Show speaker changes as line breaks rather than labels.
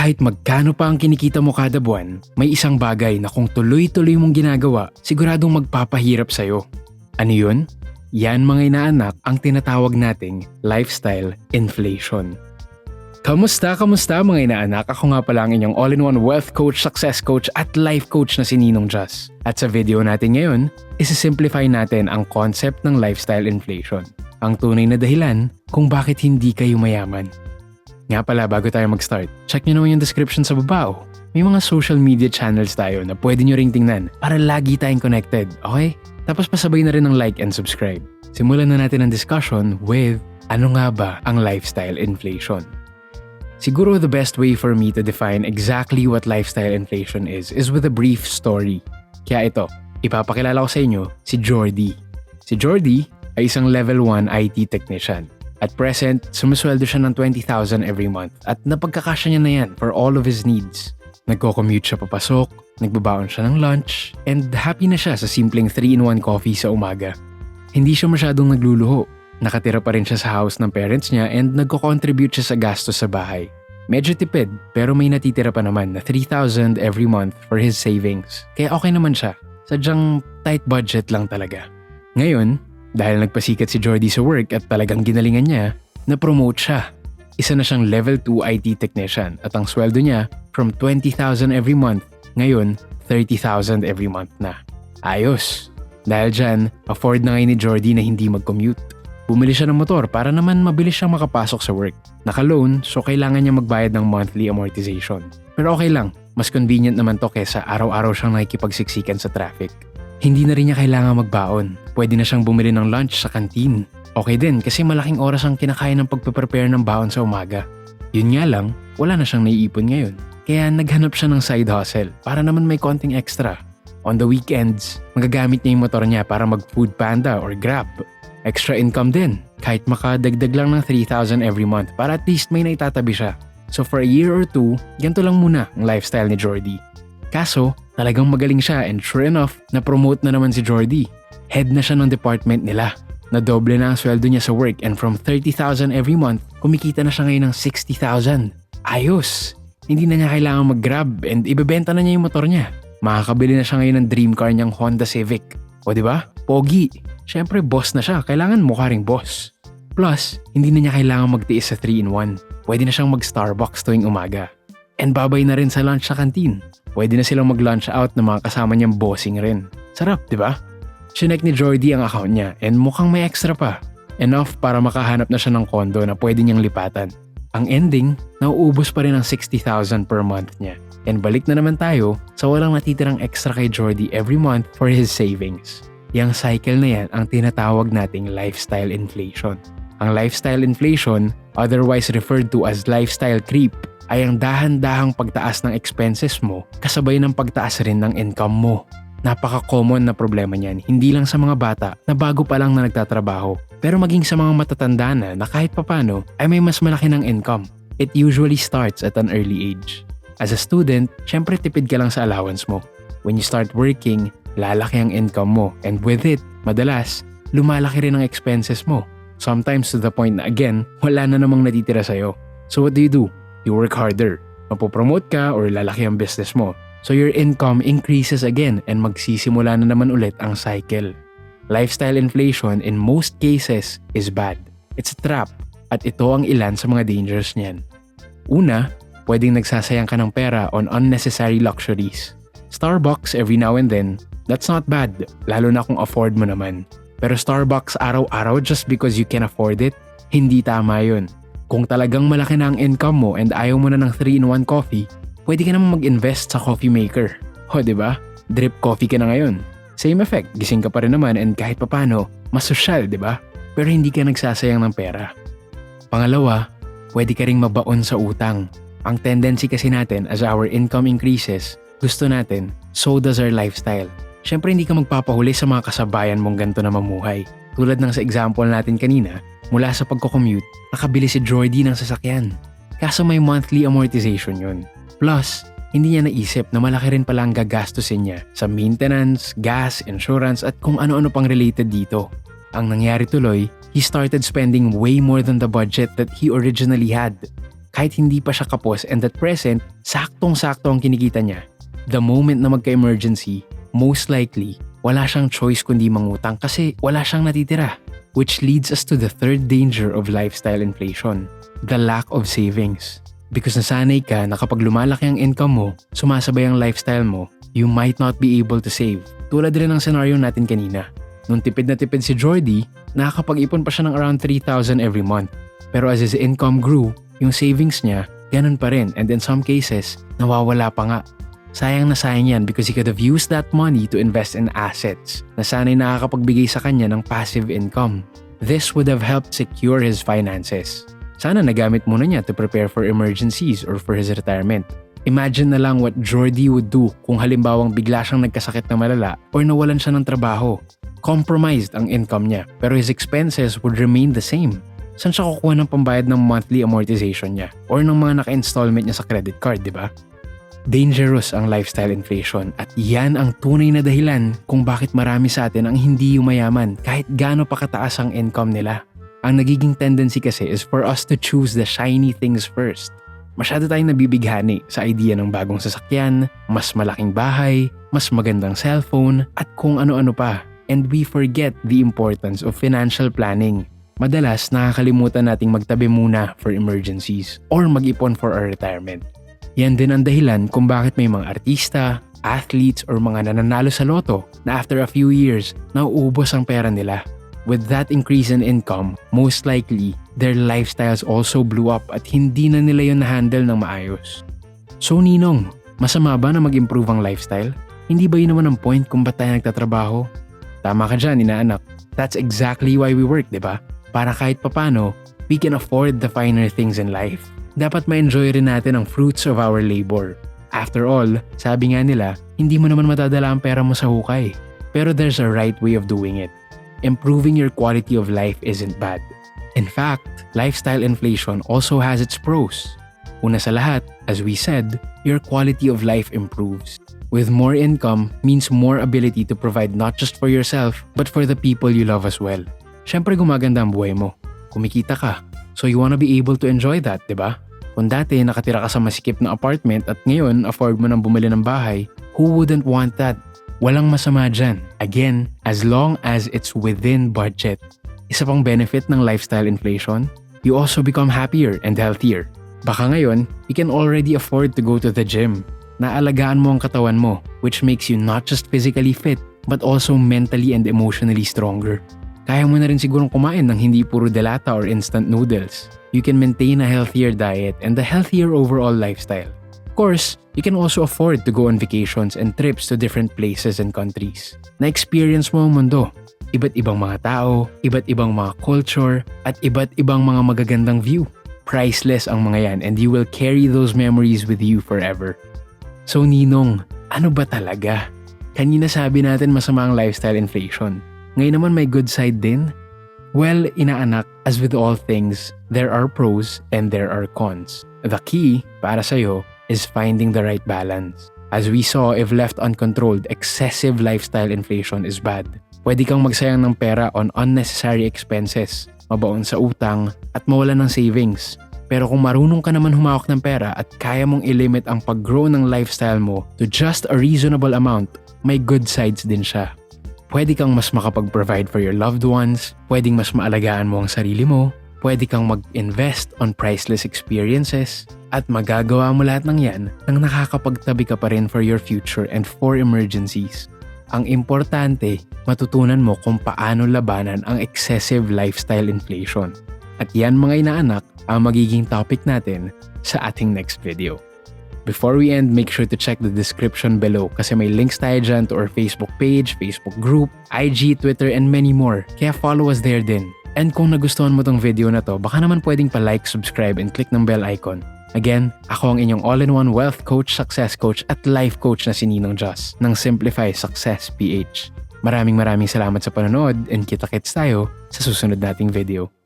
kahit magkano pa ang kinikita mo kada buwan, may isang bagay na kung tuloy-tuloy mong ginagawa, siguradong magpapahirap sa'yo. Ano yun? Yan mga inaanak ang tinatawag nating lifestyle inflation. Kamusta, kamusta mga inaanak? Ako nga pala ang inyong all-in-one wealth coach, success coach at life coach na si Ninong Jus. At sa video natin ngayon, isisimplify natin ang concept ng lifestyle inflation. Ang tunay na dahilan kung bakit hindi kayo mayaman. Nga pala, bago tayo mag-start, check nyo naman yung description sa baba oh. May mga social media channels tayo na pwede nyo ring tingnan para lagi tayong connected, okay? Tapos pasabay na rin ng like and subscribe. Simulan na natin ang discussion with ano nga ba ang lifestyle inflation? Siguro the best way for me to define exactly what lifestyle inflation is is with a brief story. Kaya ito, ipapakilala ko sa inyo si Jordy. Si Jordy ay isang level 1 IT technician. At present, sumusweldo siya ng 20,000 every month at napagkakasya niya na yan for all of his needs. Nagko-commute siya papasok, nagbabaon siya ng lunch, and happy na siya sa simpleng 3-in-1 coffee sa umaga. Hindi siya masyadong nagluluho. Nakatira pa rin siya sa house ng parents niya and nagko-contribute siya sa gastos sa bahay. Medyo tipid pero may natitira pa naman na 3,000 every month for his savings. Kaya okay naman siya. Sadyang tight budget lang talaga. Ngayon, dahil nagpasikat si Jordy sa work at talagang ginalingan niya, na-promote siya. Isa na siyang level 2 IT technician at ang sweldo niya from 20,000 every month, ngayon 30,000 every month na. Ayos! Dahil dyan, afford na ngayon ni Jordy na hindi mag-commute. Bumili siya ng motor para naman mabilis siyang makapasok sa work. Naka-loan so kailangan niya magbayad ng monthly amortization. Pero okay lang, mas convenient naman to kesa araw-araw siyang nakikipagsiksikan sa traffic. Hindi na rin niya kailangan magbaon. Pwede na siyang bumili ng lunch sa kantin. Okay din kasi malaking oras ang kinakain ng pagpe-prepare ng baon sa umaga. Yun nga lang, wala na siyang naiipon ngayon. Kaya naghanap siya ng side hustle para naman may konting extra. On the weekends, magagamit niya yung motor niya para mag food panda or grab. Extra income din, kahit makadagdag lang ng 3,000 every month para at least may naitatabi siya. So for a year or two, ganito lang muna ang lifestyle ni Jordy. Kaso, talagang magaling siya and sure enough, na-promote na naman si Jordy. Head na siya ng department nila. Nadoble na ang sweldo niya sa work and from 30,000 every month, kumikita na siya ngayon ng 60,000. Ayos! Hindi na niya kailangan mag-grab and ibebenta na niya yung motor niya. Makakabili na siya ngayon ng dream car niyang Honda Civic. O ba? Pogi. Siyempre boss na siya, kailangan mukha ring boss. Plus, hindi na niya kailangan magtiis sa 3-in-1. Pwede na siyang mag-Starbucks tuwing umaga. And babay na rin sa lunch sa kantin. Pwede na silang mag-lunch out ng mga kasama niyang bossing rin. Sarap, di ba? Chinek ni Jordy ang account niya and mukhang may extra pa. Enough para makahanap na siya ng kondo na pwede niyang lipatan. Ang ending, nauubos pa rin ang 60,000 per month niya. And balik na naman tayo sa walang natitirang extra kay Jordy every month for his savings. Yang cycle na yan ang tinatawag nating lifestyle inflation. Ang lifestyle inflation, otherwise referred to as lifestyle creep, ay ang dahan-dahang pagtaas ng expenses mo kasabay ng pagtaas rin ng income mo. Napaka-common na problema niyan, hindi lang sa mga bata na bago pa lang na nagtatrabaho, pero maging sa mga matatanda na na kahit papano ay may mas malaki ng income. It usually starts at an early age. As a student, syempre tipid ka lang sa allowance mo. When you start working, lalaki ang income mo and with it, madalas, lumalaki rin ang expenses mo. Sometimes to the point na again, wala na namang natitira sa'yo. So what do you do? you work harder. Mapopromote ka or lalaki ang business mo. So your income increases again and magsisimula na naman ulit ang cycle. Lifestyle inflation in most cases is bad. It's a trap at ito ang ilan sa mga dangers niyan. Una, pwedeng nagsasayang ka ng pera on unnecessary luxuries. Starbucks every now and then, that's not bad, lalo na kung afford mo naman. Pero Starbucks araw-araw just because you can afford it, hindi tama yun. Kung talagang malaki na ang income mo and ayaw mo na ng 3-in-1 coffee, pwede ka naman mag-invest sa coffee maker. O, ba? Drip coffee ka na ngayon. Same effect, gising ka pa rin naman and kahit papano, mas social, di ba? Pero hindi ka nagsasayang ng pera. Pangalawa, pwede ka ring mabaon sa utang. Ang tendency kasi natin as our income increases, gusto natin, so does our lifestyle. Siyempre hindi ka magpapahuli sa mga kasabayan mong ganito na mamuhay. Tulad ng sa example natin kanina, Mula sa pagko-commute, nakabili si Jordy ng sasakyan. Kaso may monthly amortization yun. Plus, hindi niya naisip na malaki rin pala ang gagastusin niya sa maintenance, gas, insurance at kung ano-ano pang related dito. Ang nangyari tuloy, he started spending way more than the budget that he originally had. kahit hindi pa siya kapos and at present, saktong-sakto ang kinikita niya. The moment na magka-emergency, most likely, wala siyang choice kundi mangutang kasi wala siyang natitira. Which leads us to the third danger of lifestyle inflation, the lack of savings. Because nasanay ka na kapag lumalaki ang income mo, sumasabay ang lifestyle mo, you might not be able to save. Tulad rin ng scenario natin kanina. Nung tipid na tipid si Jordy, nakakapag-ipon pa siya ng around 3,000 every month. Pero as his income grew, yung savings niya, ganun pa rin and in some cases, nawawala pa nga. Sayang na sayang yan because he could have used that money to invest in assets na sana'y nakakapagbigay sa kanya ng passive income. This would have helped secure his finances. Sana nagamit muna niya to prepare for emergencies or for his retirement. Imagine na lang what Jordy would do kung halimbawang bigla siyang nagkasakit na malala or nawalan siya ng trabaho. Compromised ang income niya pero his expenses would remain the same. Saan siya kukuha ng pambayad ng monthly amortization niya or ng mga naka-installment niya sa credit card, di ba? Dangerous ang lifestyle inflation at yan ang tunay na dahilan kung bakit marami sa atin ang hindi yumayaman kahit gaano pa kataas ang income nila. Ang nagiging tendency kasi is for us to choose the shiny things first. Masyado tayong nabibighani sa idea ng bagong sasakyan, mas malaking bahay, mas magandang cellphone, at kung ano-ano pa. And we forget the importance of financial planning. Madalas nakakalimutan nating magtabi muna for emergencies or mag-ipon for our retirement. Yan din ang dahilan kung bakit may mga artista, athletes, or mga nananalo sa loto na after a few years, nauubos ang pera nila. With that increase in income, most likely, their lifestyles also blew up at hindi na nila yun na-handle ng maayos. So Ninong, masama ba na mag-improve ang lifestyle? Hindi ba yun naman ang point kung ba't tayo nagtatrabaho? Tama ka dyan, inaanak. That's exactly why we work, di ba? Para kahit papano, we can afford the finer things in life dapat ma-enjoy rin natin ang fruits of our labor. After all, sabi nga nila, hindi mo naman matadala ang pera mo sa hukay. Pero there's a right way of doing it. Improving your quality of life isn't bad. In fact, lifestyle inflation also has its pros. Una sa lahat, as we said, your quality of life improves. With more income means more ability to provide not just for yourself, but for the people you love as well. Siyempre gumaganda ang buhay mo. Kumikita ka, So you wanna be able to enjoy that, di ba? Kung dati nakatira ka sa masikip na apartment at ngayon afford mo nang bumili ng bahay, who wouldn't want that? Walang masama dyan. Again, as long as it's within budget. Isa pang benefit ng lifestyle inflation, you also become happier and healthier. Baka ngayon, you can already afford to go to the gym. Naalagaan mo ang katawan mo, which makes you not just physically fit, but also mentally and emotionally stronger. Kaya mo na rin sigurong kumain ng hindi puro delata or instant noodles. You can maintain a healthier diet and a healthier overall lifestyle. Of course, you can also afford to go on vacations and trips to different places and countries. Na-experience mo ang mundo. Iba't ibang mga tao, iba't ibang mga culture, at iba't ibang mga magagandang view. Priceless ang mga yan and you will carry those memories with you forever. So Ninong, ano ba talaga? Kanina sabi natin masama ang lifestyle inflation. Ngayon naman may good side din. Well, inaanak, as with all things, there are pros and there are cons. The key, para sa'yo, is finding the right balance. As we saw, if left uncontrolled, excessive lifestyle inflation is bad. Pwede kang magsayang ng pera on unnecessary expenses, mabaon sa utang, at mawala ng savings. Pero kung marunong ka naman humawak ng pera at kaya mong ilimit ang pag-grow ng lifestyle mo to just a reasonable amount, may good sides din siya pwede kang mas makapag-provide for your loved ones, pwedeng mas maalagaan mo ang sarili mo, pwede kang mag-invest on priceless experiences, at magagawa mo lahat ng yan nang nakakapagtabi ka pa rin for your future and for emergencies. Ang importante, matutunan mo kung paano labanan ang excessive lifestyle inflation. At yan mga inaanak ang magiging topic natin sa ating next video. Before we end, make sure to check the description below kasi may links tayo dyan to our Facebook page, Facebook group, IG, Twitter, and many more. Kaya follow us there din. And kung nagustuhan mo tong video na to, baka naman pwedeng pa-like, subscribe, and click ng bell icon. Again, ako ang inyong all-in-one wealth coach, success coach, at life coach na si Ninong Joss ng Simplify Success PH. Maraming maraming salamat sa panonood and kita-kits tayo sa susunod nating video.